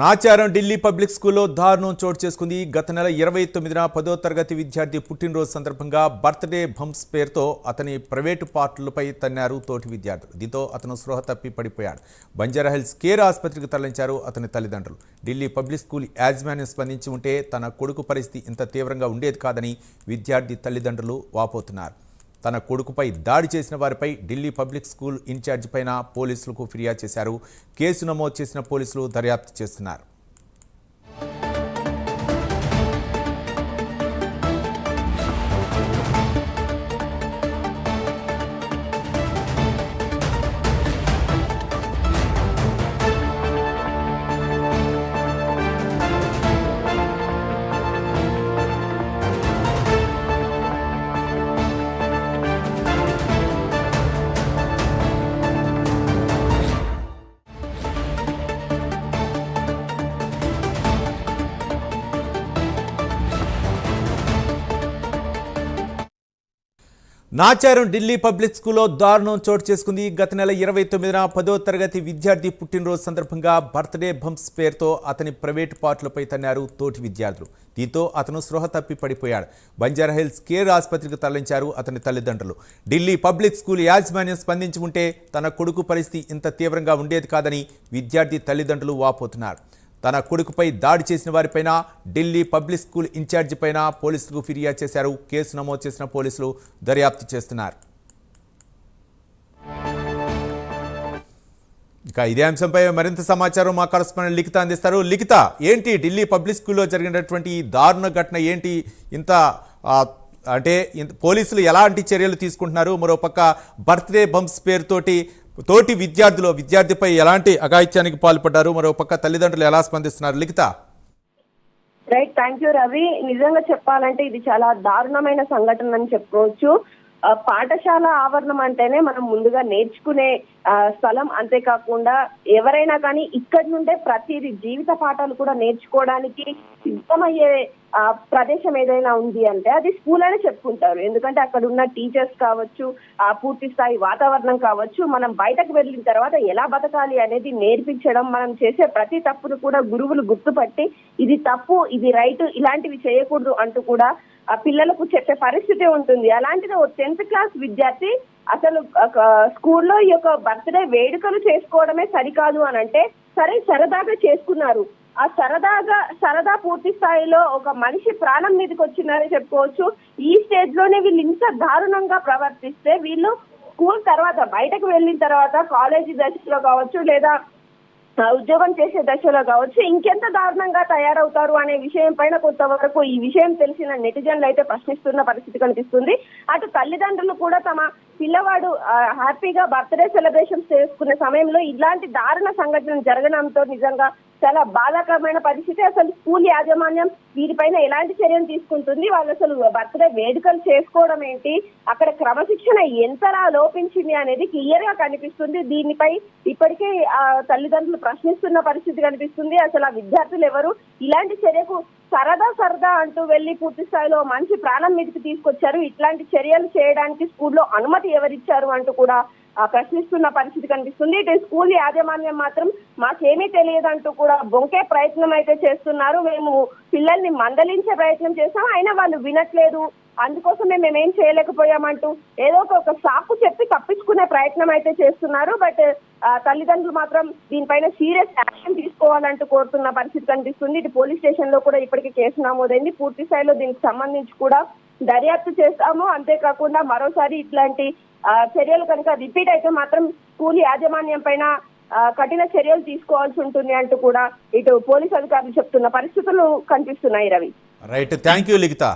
Nacharam Delhi public స్కూల్లో దారుణం చోటు చేసుకుంది. గత నెల ఇరవై తొమ్మిదిన పదో తరగతి విద్యార్థి పుట్టినరోజు సందర్భంగా బర్త్డే బంప్స్ పేరుతో అతని ప్రైవేటు పార్టులపై తన్నారు తోటి విద్యార్థులు. దీంతో అతను స్పృహ తప్పి పడిపోయాడు. బంజారాహిల్స్ కేర్ ఆసుపత్రికి తరలించారు అతని తల్లిదండ్రులు. ఢిల్లీ పబ్లిక్ స్కూల్ యాజమాన్యం స్పందించి ఉంటే తన కొడుకు పరిస్థితి ఇంత తీవ్రంగా ఉండేది కాదని విద్యార్థి తల్లిదండ్రులు వాపోతున్నారు. తన కొడుకుపై దాడి చేసిన వారిపై ఢిల్లీ పబ్లిక్ స్కూల్ ఇన్ఛార్జ్ పైన పోలీసులకు ఫిర్యాదు చేశారు. కేసు నమోదు చేసిన పోలీసులు దర్యాప్తు చేస్తున్నారు. నాచారం ఢిల్లీ పబ్లిక్ స్కూల్లో దారుణం చోటు చేసుకుంది. గత నెల ఇరవై తొమ్మిదిన పదో తరగతి విద్యార్థి పుట్టినరోజు సందర్భంగా బర్త్డే బంప్స్ పేరుతో అతని ప్రైవేటు పార్ట్లపై తన్నారు తోటి విద్యార్థులు. దీంతో అతను స్పృహ తప్పి పడిపోయాడు. బంజారాహిల్స్ కేర్ ఆసుపత్రికి తరలించారు అతని తల్లిదండ్రులు. ఢిల్లీ పబ్లిక్ స్కూల్ యాజమాన్యం స్పందించి ఉంటే తన కొడుకు పరిస్థితి ఇంత తీవ్రంగా ఉండేది కాదని విద్యార్థి తల్లిదండ్రులు వాపోతున్నారు. తన కొడుకుపై దాడి చేసిన వారిపైన ఢిల్లీ పబ్లిక్ స్కూల్ ఇన్ఛార్జి పైన పోలీసులకు ఫిర్యాదు చేశారు. కేసు నమోదు చేసిన పోలీసులు దర్యాప్తు చేస్తున్నారు. ఇక ఇదే అంశంపై మరింత సమాచారం మా కరస్పాండెంట్ లిఖిత అందిస్తారు. లిఖిత ఏంటి ఢిల్లీ పబ్లిక్ స్కూల్లో జరిగినటువంటి ఈ దారుణ ఘటన ఏంటి? ఇంత అంటే ఇంత- పోలీసులు ఎలాంటి చర్యలు తీసుకుంటున్నారు? మరోపక్క బర్త్డే బంప్స్ పేరుతోటి తోటి విద్యార్థులు విద్యార్థిపై ఎలాంటి అఘాయిత్యానికి పాల్పడ్డారు? మరో పక్క తల్లిదండ్రులు ఎలా స్పందిస్తున్నారు? Likhita. Right thank you Ravi నిజంగా చెప్పాలంటే ఇది చాలా దారుణమైన సంఘటన అని చెప్పుకోవచ్చు. పాఠశాల ఆవరణం అంటేనే మనం ముందుగా నేర్చుకునే స్థలం అంతేకాకుండా ఎవరైనా కానీ ఇక్కడి నుండే ప్రతిది జీవిత పాఠాలు కూడా నేర్చుకోవడానికి సిద్ధమయ్యే ప్రదేశం ఏదైనా ఉంది అంటే అది స్కూల్ అనే చెప్పుకుంటారు. ఎందుకంటే అక్కడ ఉన్న టీచర్స్ కావచ్చు ఆ పూర్తి స్థాయి వాతావరణం కావచ్చు మనం బయటకు వెళ్ళిన తర్వాత ఎలా బతకాలి అనేది నేర్పించడం మనం చేసే ప్రతి తప్పును కూడా గురువులు గుర్తుపట్టి ఇది తప్పు ఇది రైట్ ఇలాంటివి చేయకూడదు అంటూ కూడా ఆ పిల్లలకు చెప్పే పరిస్థితి ఉంటుంది. అలాంటిది ఓ టెన్త్ క్లాస్ విద్యార్థి అసలు ఒక స్కూల్లో ఈ యొక్క బర్త్డే వేడుకలు చేసుకోవడమే సరికాదు అని అంటే సరే సరదాగా చేసుకున్నారు. ఆ సరదాగా సరదా పూర్తి స్థాయిలో ఒక మనిషి ప్రాణం మీదకి వచ్చిందని చెప్పుకోవచ్చు. ఈ స్టేజ్లోనే వీళ్ళు ఇంత దారుణంగా ప్రవర్తిస్తే వీళ్ళు స్కూల్ తర్వాత బయటకు వెళ్ళిన తర్వాత కాలేజీ దశలో కావచ్చు లేదా ఉద్యోగం చేసే దశలో కావచ్చు ఇంకెంత దారుణంగా తయారవుతారు అనే విషయం పైన కొంతవరకు ఈ విషయం తెలిసిన నెటిజన్లు అయితే ప్రశ్నిస్తున్న పరిస్థితి కనిపిస్తుంది. అటు తల్లిదండ్రులు కూడా తమ పిల్లవాడు హ్యాపీగా బర్త్డే సెలబ్రేషన్స్ చేసుకునే సమయంలో ఇలాంటి దారుణ సంఘటన జరగడంతో నిజంగా చాలా బాధాకరమైన పరిస్థితి. అసలు స్కూల్ యాజమాన్యం వీరిపైన ఎలాంటి చర్యలు తీసుకుంటుంది? వాళ్ళు అసలు బర్త్డే వేడుకలు చేసుకోవడం ఏంటి? అక్కడ క్రమశిక్షణ ఎంతలా లోపించింది అనేది క్లియర్గా కనిపిస్తుంది. దీనిపై ఇప్పటికే ఆ తల్లిదండ్రులు ప్రశ్నిస్తున్న పరిస్థితి కనిపిస్తుంది. అసలు ఆ విద్యార్థులు ఎవరు? ఇలాంటి చర్యకు సరదా సరదా అంటూ వెళ్ళి పూర్తి స్థాయిలో మంచి ప్రాణం మీదకి తీసుకొచ్చారు. ఇట్లాంటి చర్యలు చేయడానికి స్కూల్లో అనుమతి ఎవరిచ్చారు అంటూ కూడా ప్రశ్నిస్తున్న పరిస్థితి కనిపిస్తుంది. ఇటు స్కూల్ యాజమాన్యం మాత్రం మాకేమీ తెలియదంటూ కూడా బొంకే ప్రయత్నం అయితే చేస్తున్నారు. మేము పిల్లల్ని మందలించే ప్రయత్నం చేస్తాం. అయినా వాళ్ళు వినట్లేదు. అందుకోసమే మేమేం చేయలేకపోయామంటూ ఏదో ఒక- సాకు చెప్పి తప్పించుకునే ప్రయత్నం అయితే చేస్తున్నారు. బట్ తల్లిదండ్రులు మాత్రం దీనిపైన సీరియస్ యాక్షన్ తీసుకోవాలంటూ కోరుతున్న పరిస్థితి కనిపిస్తుంది. ఇటు పోలీస్ స్టేషన్లో కూడా ఇప్పటికే కేసు నమోదైంది. పూర్తి స్థాయిలో దీనికి సంబంధించి కూడా దర్యాప్తు చేస్తాము. అంతేకాకుండా మరోసారి ఇట్లాంటి చర్యలు కనుక రిపీట్ అయితే మాత్రం స్కూల్ యాజమాన్యం పైన కఠిన చర్యలు తీసుకోవాల్సి ఉంటుంది అంటూ కూడా ఇటు పోలీస్ అధికారులు చెప్తున్న పరిస్థితులు కనిపిస్తున్నాయి Ravi. Right. Thank you Likhita.